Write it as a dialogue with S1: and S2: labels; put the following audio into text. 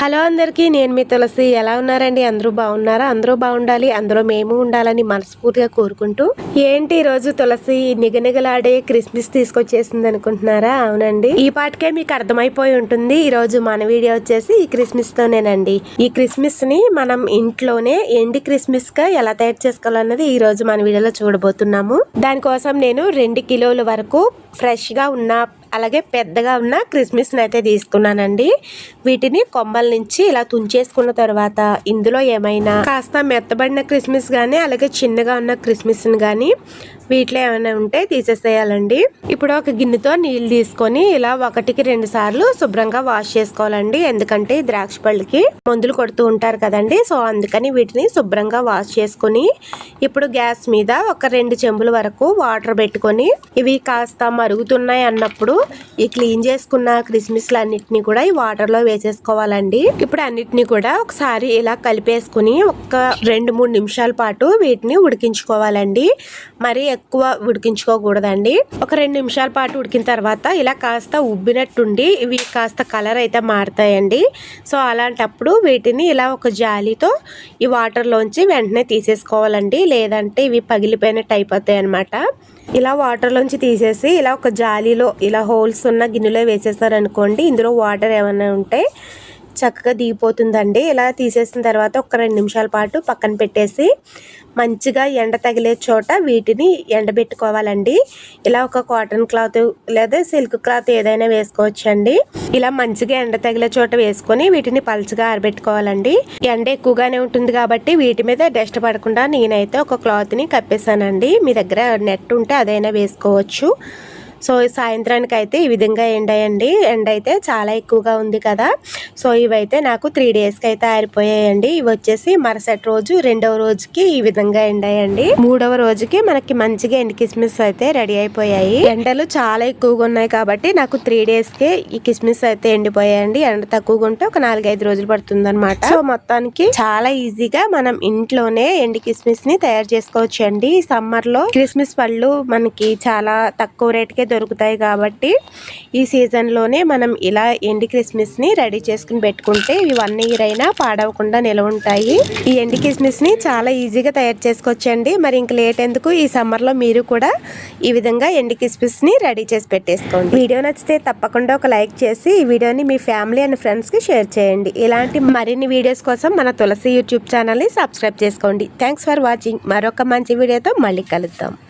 S1: Hello అందరికీ నేను మీ తులసి. ఎలా ఉన్నారండి? అందరూ బాగున్నారా? అందరూ బాగుండాలి. అందరూ మేము ఉండాలని మనస్ఫూర్తిగా కోరుకుంటూ. ఏంటి ఈరోజు తులసి నిగనిగలాడే క్రిస్మస్ తీసుకొచ్చేసింది అనుకుంటున్నారా? అవునండి. ఈ పాటికే మీకు అర్థమైపోయి ఉంటుంది. ఈరోజు మన వీడియో వచ్చేసి ఈ క్రిస్మస్తోనేనండి. ఈ క్రిస్మస్ని మనం ఇంట్లోనే ఎండి క్రిస్మస్గా ఎలా తయారు చేసుకోవాలన్నది ఈ రోజు మన వీడియోలో చూడబోతున్నాము. దానికోసం నేను రెండు కిలోల వరకు ఫ్రెష్గా ఉన్న అలాగే పెద్దగా ఉన్న క్రిస్మస్ని అయితే తీసుకున్నానండి. వీటిని కొమ్మల నుంచి ఇలా తుంచేసుకున్న తర్వాత ఇందులో ఏమైనా కాస్త మెత్తబడిన క్రిస్మస్ కానీ అలాగే చిన్నగా ఉన్న క్రిస్మస్ని కానీ వీటిలో ఏమైనా ఉంటే తీసేసేయాలండి. ఇప్పుడు ఒక గిన్నెతో నీళ్ళు తీసుకొని ఇలా ఒకటికి రెండు సార్లు శుభ్రంగా వాష్ చేసుకోవాలండి. ఎందుకంటే ద్రాక్ష పళ్ళకి మందులు కొడుతూ ఉంటారు కదండి. సో అందుకని వీటిని శుభ్రంగా వాష్ చేసుకొని ఇప్పుడు గ్యాస్ మీద ఒక రెండు చెంబుల వరకు వాటర్ పెట్టుకొని ఇవి కాస్త మరుగుతున్నాయి అన్నప్పుడు ఈ క్లీన్ చేసుకున్న క్రిస్మస్లు అన్నిటిని కూడా ఈ వాటర్లో వేసేసుకోవాలండి. ఇప్పుడు అన్నిటిని కూడా ఒకసారి ఇలా కలిపేసుకుని ఒక రెండు మూడు నిమిషాల పాటు వీటిని ఉడికించుకోవాలండి. మరి ఎక్కువ ఉడికించుకోకూడదండి. ఒక రెండు నిమిషాల పాటు ఉడికిన తర్వాత ఇలా కాస్త ఉబ్బినట్టుండి ఇవి కాస్త కలర్ అయితే మారుతాయండి. సో అలాంటప్పుడు వీటిని ఇలా ఒక జాలీతో ఈ వాటర్లోంచి వెంటనే తీసేసుకోవాలండి. లేదంటే ఇవి పగిలిపోయినట్టు అయిపోతాయి అనమాట ఇలా వాటర్లోంచి తీసేసి ఇలా ఒక జాలీలో ఇలా హోల్స్ ఉన్న గిన్నెలో వేసేసారనుకోండి ఇందులో వాటర్ ఏమైనా ఉంటే చక్కగా దిగిపోతుందండి. ఇలా తీసేసిన తర్వాత ఒక రెండు నిమిషాల పాటు పక్కన పెట్టేసి మంచిగా ఎండ తగిలే చోట వీటిని ఎండబెట్టుకోవాలండి. ఇలా ఒక కాటన్ క్లాత్ లేదా సిల్క్ క్లాత్ ఏదైనా వేసుకోవచ్చండి. ఇలా మంచిగా ఎండ తగిలే చోట వేసుకొని వీటిని పలుచగా ఆరబెట్టుకోవాలండి. ఎండ ఎక్కువగానే ఉంటుంది కాబట్టి వీటి మీద డస్ట్ పడకుండా నేనైతే ఒక క్లాత్ని కప్పేశానండి. మీ దగ్గర నెట్ ఉంటే అదైనా వేసుకోవచ్చు. సో సాయంత్రానికి అయితే ఈ విధంగా ఎండాయండి. ఎండ అయితే చాలా ఎక్కువగా ఉంది కదా. సో ఇవైతే నాకు త్రీ డేస్కి అయితే ఆరిపోయాయండి. ఇవి వచ్చేసి మరుసటి రోజు రెండవ రోజుకి ఈ విధంగా ఎండాయండి. మూడవ రోజుకి మనకి మంచిగా ఎండు కిస్మిస్ అయితే రెడీ అయిపోయాయి. ఎండలు చాలా ఎక్కువగా ఉన్నాయి కాబట్టి నాకు త్రీ డేస్కే ఈ కిస్మిస్ అయితే ఎండిపోయాయండి. ఎండ తక్కువగా ఉంటే ఒక నాలుగైదు రోజులు పడుతుంది అనమాట సో మొత్తానికి చాలా ఈజీగా మనం ఇంట్లోనే ఎండు కిస్మిస్ని తయారు చేసుకోవచ్చు అండి సమ్మర్లో క్రిస్మస్ పళ్ళు మనకి చాలా తక్కువ రేట్కే దొరుకుతాయి కాబట్టి ఈ సీజన్లోనే మనం ఇలా ఎండి క్రిస్మస్ని రెడీ చేసుకుని పెట్టుకుంటే ఇవి వన్ ఇయర్ అయినా పాడవకుండా నిలవ ఉంటాయి. ఈ ఎండి కిస్మిస్ని చాలా ఈజీగా తయారు చేసుకోవచ్చండి. మరి ఇంక లేట్ ఎందుకు? ఈ సమ్మర్లో మీరు కూడా ఈ విధంగా ఎండి కిస్మిస్ని రెడీ చేసి పెట్టేసుకోండి. వీడియో నచ్చితే తప్పకుండా ఒక లైక్ చేసి ఈ వీడియోని మీ ఫ్యామిలీ అండ్ ఫ్రెండ్స్కి షేర్ చేయండి. ఇలాంటి మరిన్ని వీడియోస్ కోసం మన తులసి యూట్యూబ్ ఛానల్ని సబ్స్క్రైబ్ చేసుకోండి. Thanks for watching. మరొక మంచి వీడియోతో మళ్ళీ కలుద్దాం.